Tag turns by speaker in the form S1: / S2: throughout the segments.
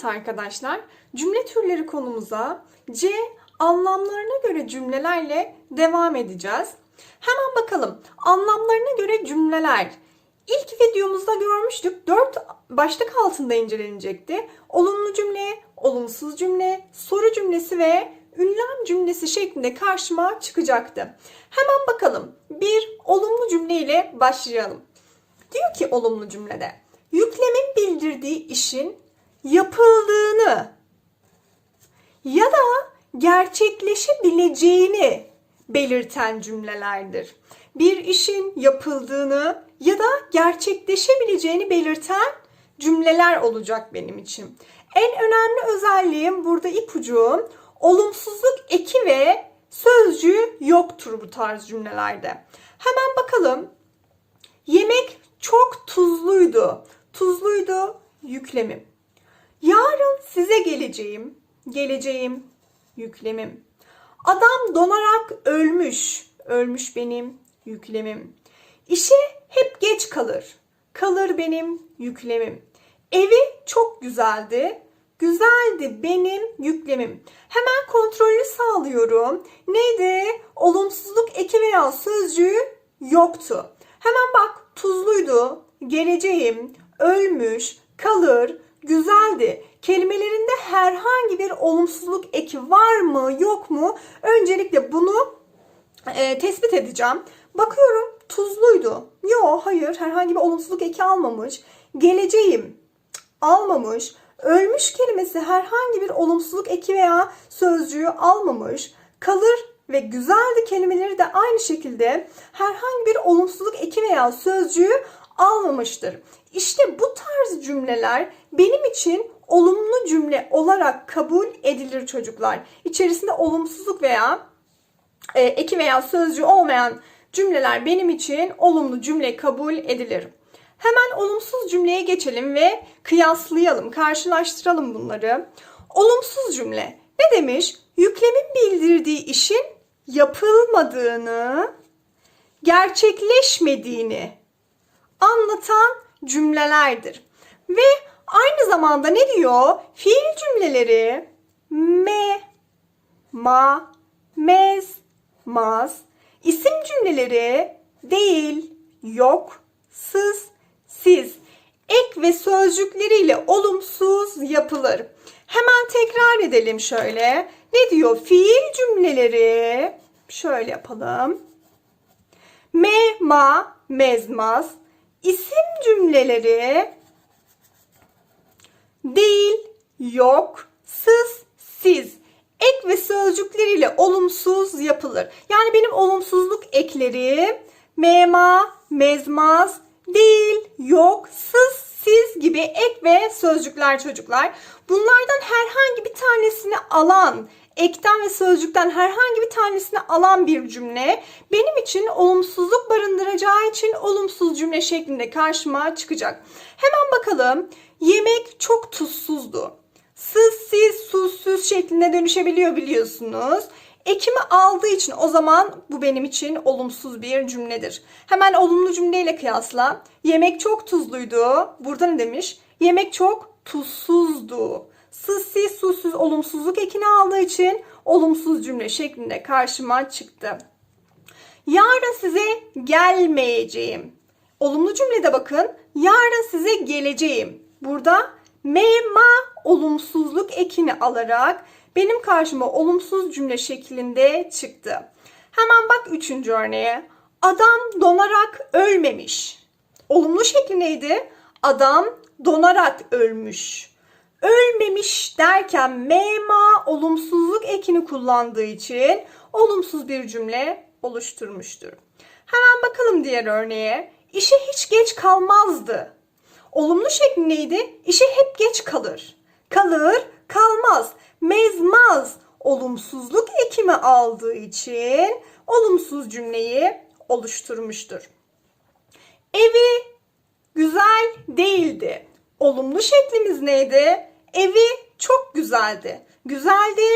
S1: Evet arkadaşlar, cümle türleri konumuza C anlamlarına göre cümlelerle devam edeceğiz. Hemen bakalım. Anlamlarına göre cümleler. İlk videomuzda görmüştük. Dört başlık altında incelenecekti. Olumlu cümle, olumsuz cümle, soru cümlesi ve ünlem cümlesi şeklinde karşıma çıkacaktı. Hemen bakalım. Bir olumlu cümle ile başlayalım. Diyor ki olumlu cümlede. Yüklemin bildirdiği işin yapıldığını ya da gerçekleşebileceğini belirten cümlelerdir. Bir işin yapıldığını ya da gerçekleşebileceğini belirten cümleler olacak benim için. En önemli özelliğim burada ipucu olumsuzluk eki ve sözcüğü yoktur bu tarz cümlelerde. Hemen bakalım. Yemek çok tuzluydu. Tuzluydu yüklemim. Yarın size geleceğim. Geleceğim yüklemim. Adam donarak ölmüş. Ölmüş benim yüklemim. İşe hep geç kalır. Kalır benim yüklemim. Evi çok güzeldi. Güzeldi benim yüklemim. Hemen kontrolü sağlıyorum. Neydi? Olumsuzluk eki veya sözcüğü yoktu. Hemen bak tuzluydu, geleceğim, ölmüş, kalır, güzeldi. Kelimelerinde herhangi bir olumsuzluk eki var mı yok mu? Öncelikle bunu e, tespit edeceğim. Bakıyorum tuzluydu. Yok hayır herhangi bir olumsuzluk eki almamış. Geleceğim almamış. Ölmüş kelimesi herhangi bir olumsuzluk eki veya sözcüğü almamış. Kalır ve güzeldi kelimeleri de aynı şekilde herhangi bir olumsuzluk eki veya sözcüğü almamıştır. İşte bu tarz cümleler benim için olumlu cümle olarak kabul edilir çocuklar. İçerisinde olumsuzluk veya e, eki veya sözcüğü olmayan cümleler benim için olumlu cümle kabul edilir. Hemen olumsuz cümleye geçelim ve kıyaslayalım, karşılaştıralım bunları. Olumsuz cümle ne demiş? Yüklemin bildirdiği işin yapılmadığını, gerçekleşmediğini anlatan cümlelerdir. Ve aynı zamanda ne diyor? Fiil cümleleri me, ma, mez, maz, isim cümleleri değil, yok, sız, siz, ek ve sözcükleriyle olumsuz yapılır. Hemen tekrar edelim şöyle. Ne diyor? Fiil cümleleri şöyle yapalım. Me, ma, mezmaz. İsim cümleleri değil, yok, sız, siz. Ek ve sözcükleriyle olumsuz yapılır. Yani benim olumsuzluk ekleri mema, mezmaz, değil, yok, sız, siz gibi ek ve sözcükler çocuklar. Bunlardan herhangi bir tanesini alan, ekten ve sözcükten herhangi bir tanesini alan bir cümle benim için olumsuzluk barındıracağı için olumsuz cümle şeklinde karşıma çıkacak. Hemen bakalım. Yemek çok tuzsuzdu. Sız, siz, susuz şeklinde dönüşebiliyor biliyorsunuz. Ekimi aldığı için o zaman bu benim için olumsuz bir cümledir. Hemen olumlu cümleyle kıyasla. Yemek çok tuzluydu. Burada ne demiş? Yemek çok tuzsuzdu. Sız, siz, susuz olumsuzluk ekini aldığı için olumsuz cümle şeklinde karşıma çıktı. Yarın size gelmeyeceğim. Olumlu cümlede bakın. Yarın size geleceğim. Burada mema olumsuzluk ekini alarak benim karşıma olumsuz cümle şeklinde çıktı. Hemen bak üçüncü örneğe. Adam donarak ölmemiş. Olumlu şekli neydi? Adam donarak ölmüş. Ölmemiş derken mema olumsuzluk ekini kullandığı için olumsuz bir cümle oluşturmuştur. Hemen bakalım diğer örneğe. İşe hiç geç kalmazdı. Olumlu şekli neydi? İşe hep geç kalır. Kalır, kalmaz. Mezmaz olumsuzluk ekimi aldığı için olumsuz cümleyi oluşturmuştur. Evi güzel değildi. Olumlu şeklimiz neydi? Evi çok güzeldi. Güzeldi,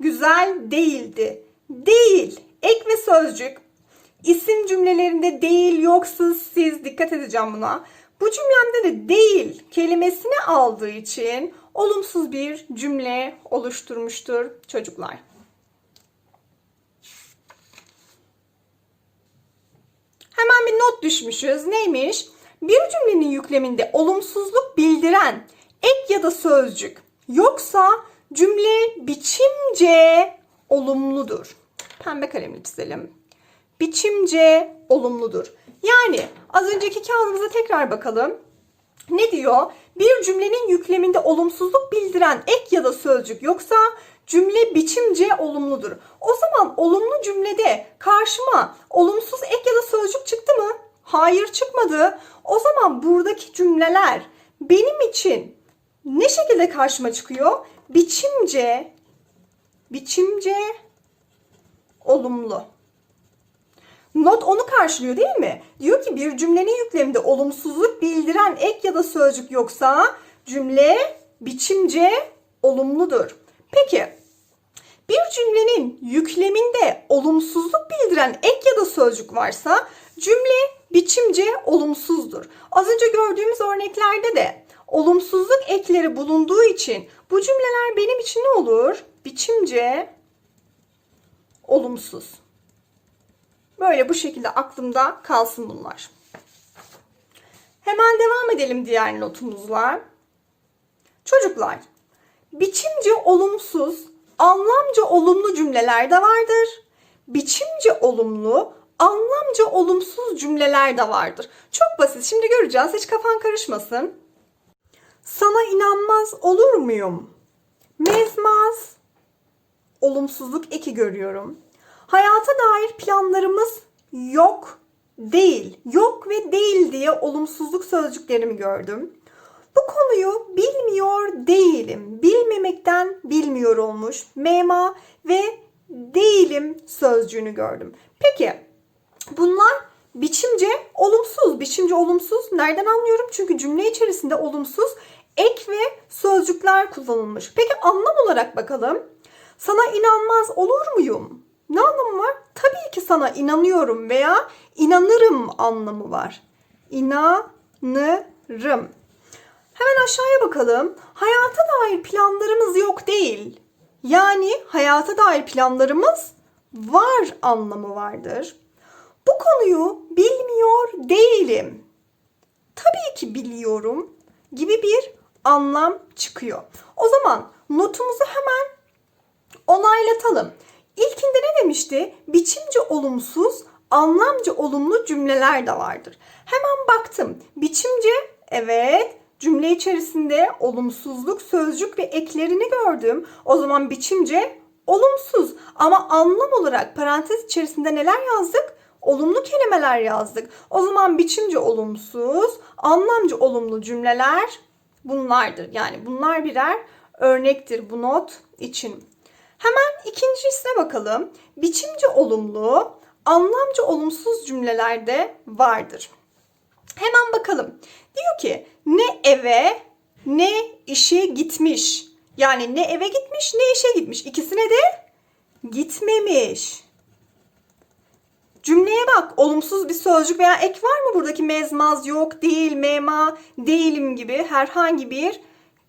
S1: güzel değildi. Değil, ek ve sözcük. İsim cümlelerinde değil, yoksuz, siz dikkat edeceğim buna. Bu cümlemde de değil kelimesini aldığı için olumsuz bir cümle oluşturmuştur çocuklar. Hemen bir not düşmüşüz. Neymiş? Bir cümlenin yükleminde olumsuzluk bildiren ek ya da sözcük yoksa cümle biçimce olumludur. Pembe kalemle çizelim. Biçimce olumludur. Yani az önceki kağıdımıza tekrar bakalım. Ne diyor? Bir cümlenin yükleminde olumsuzluk bildiren ek ya da sözcük yoksa cümle biçimce olumludur. O zaman olumlu cümlede karşıma olumsuz ek ya da sözcük çıktı mı? Hayır çıkmadı. O zaman buradaki cümleler benim için ne şekilde karşıma çıkıyor? Biçimce biçimce olumlu. Not onu karşılıyor değil mi? Diyor ki bir cümlenin yükleminde olumsuzluk bildiren ek ya da sözcük yoksa cümle biçimce olumludur. Peki bir cümlenin yükleminde olumsuzluk bildiren ek ya da sözcük varsa cümle biçimce olumsuzdur. Az önce gördüğümüz örneklerde de olumsuzluk ekleri bulunduğu için bu cümleler benim için ne olur? Biçimce olumsuz. Böyle bu şekilde aklımda kalsın bunlar. Hemen devam edelim diğer notumuzla. Çocuklar, biçimce olumsuz, anlamca olumlu cümleler de vardır. Biçimce olumlu, anlamca olumsuz cümleler de vardır. Çok basit. Şimdi göreceğiz. Hiç kafan karışmasın. Sana inanmaz olur muyum? Mezmaz, olumsuzluk eki görüyorum. Hayata dair planlarımız yok, değil, yok ve değil diye olumsuzluk sözcüklerimi gördüm. Bu konuyu bilmiyor değilim. Bilmemekten bilmiyor olmuş. Mema ve değilim sözcüğünü gördüm. Peki bunlar biçimce olumsuz. Biçimce olumsuz nereden anlıyorum? Çünkü cümle içerisinde olumsuz ek ve sözcükler kullanılmış. Peki anlam olarak bakalım. Sana inanmaz olur muyum? Ne anlamı var? Tabii ki sana inanıyorum veya inanırım anlamı var. İnanırım. Hemen aşağıya bakalım. Hayata dair planlarımız yok değil. Yani hayata dair planlarımız var anlamı vardır. Bu konuyu bilmiyor değilim. Tabii ki biliyorum gibi bir anlam çıkıyor. O zaman notumuzu hemen onaylatalım. İlkinde ne demişti? Biçimce olumsuz, anlamca olumlu cümleler de vardır. Hemen baktım. Biçimce evet cümle içerisinde olumsuzluk, sözcük ve eklerini gördüm. O zaman biçimce olumsuz ama anlam olarak parantez içerisinde neler yazdık? Olumlu kelimeler yazdık. O zaman biçimce olumsuz, anlamca olumlu cümleler bunlardır. Yani bunlar birer örnektir bu not için. Hemen ikincisine bakalım. Biçimce olumlu, anlamca olumsuz cümlelerde vardır. Hemen bakalım. Diyor ki ne eve ne işe gitmiş. Yani ne eve gitmiş ne işe gitmiş. İkisine de gitmemiş. Cümleye bak. Olumsuz bir sözcük veya ek var mı buradaki mezmaz yok, değil, mema, değilim gibi herhangi bir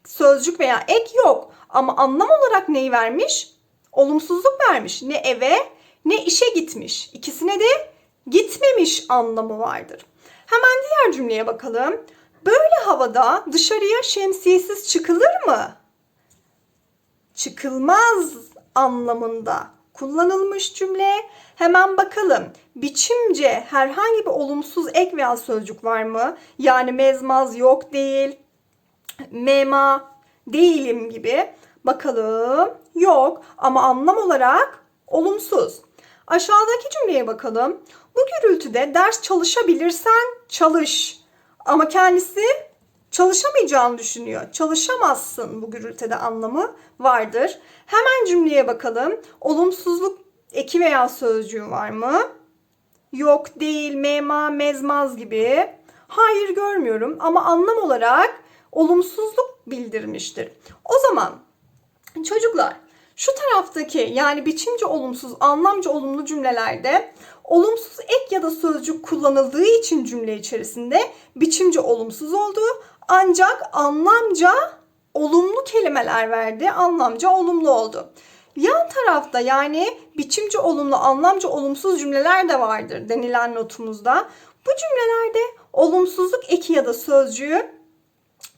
S1: sözcük veya ek yok. Ama anlam olarak neyi vermiş? Olumsuzluk vermiş. Ne eve ne işe gitmiş. İkisine de gitmemiş anlamı vardır. Hemen diğer cümleye bakalım. Böyle havada dışarıya şemsiyesiz çıkılır mı? Çıkılmaz anlamında kullanılmış cümle. Hemen bakalım. Biçimce herhangi bir olumsuz ek veya sözcük var mı? Yani mezmaz yok değil. Mema değilim gibi. Bakalım. Yok ama anlam olarak olumsuz. Aşağıdaki cümleye bakalım. Bu gürültüde ders çalışabilirsen çalış. Ama kendisi çalışamayacağını düşünüyor. Çalışamazsın bu gürültüde anlamı vardır. Hemen cümleye bakalım. Olumsuzluk eki veya sözcüğü var mı? Yok, değil, mema, mezmaz gibi. Hayır görmüyorum ama anlam olarak olumsuzluk bildirmiştir. O zaman çocuklar Şu taraftaki yani biçimci olumsuz, anlamcı olumlu cümlelerde olumsuz ek ya da sözcük kullanıldığı için cümle içerisinde biçimci olumsuz oldu. Ancak anlamca olumlu kelimeler verdi, anlamca olumlu oldu. Yan tarafta yani biçimci olumlu, anlamca olumsuz cümleler de vardır denilen notumuzda. Bu cümlelerde olumsuzluk eki ya da sözcüğü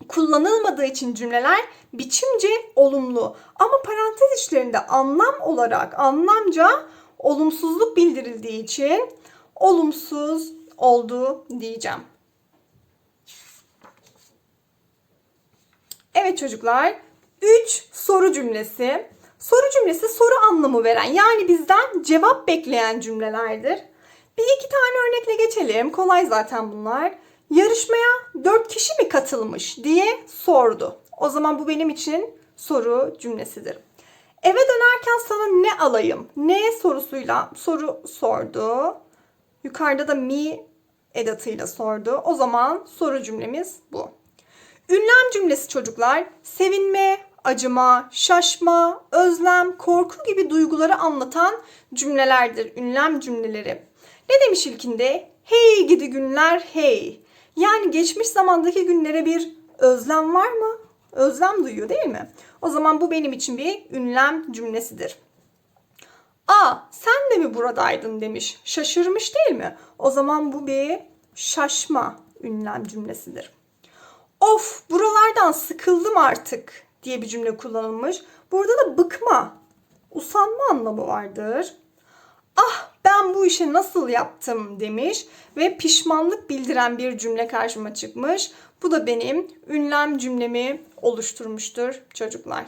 S1: kullanılmadığı için cümleler biçimce olumlu ama parantez içlerinde anlam olarak anlamca olumsuzluk bildirildiği için olumsuz oldu diyeceğim. Evet çocuklar 3 soru cümlesi. Soru cümlesi soru anlamı veren yani bizden cevap bekleyen cümlelerdir. Bir iki tane örnekle geçelim. Kolay zaten bunlar. Yarışmaya 4 kişi mi katılmış diye sordu. O zaman bu benim için soru cümlesidir. Eve dönerken sana ne alayım? Ne sorusuyla soru sordu. Yukarıda da mi edatıyla sordu. O zaman soru cümlemiz bu. Ünlem cümlesi çocuklar sevinme, acıma, şaşma, özlem, korku gibi duyguları anlatan cümlelerdir. Ünlem cümleleri. Ne demiş ilkinde? Hey gidi günler hey. Yani geçmiş zamandaki günlere bir özlem var mı? Özlem duyuyor değil mi? O zaman bu benim için bir ünlem cümlesidir. Aa sen de mi buradaydın demiş. Şaşırmış değil mi? O zaman bu bir şaşma ünlem cümlesidir. Of buralardan sıkıldım artık diye bir cümle kullanılmış. Burada da bıkma, usanma anlamı vardır. Ah ben bu işi nasıl yaptım demiş ve pişmanlık bildiren bir cümle karşıma çıkmış. Bu da benim ünlem cümlemi oluşturmuştur çocuklar.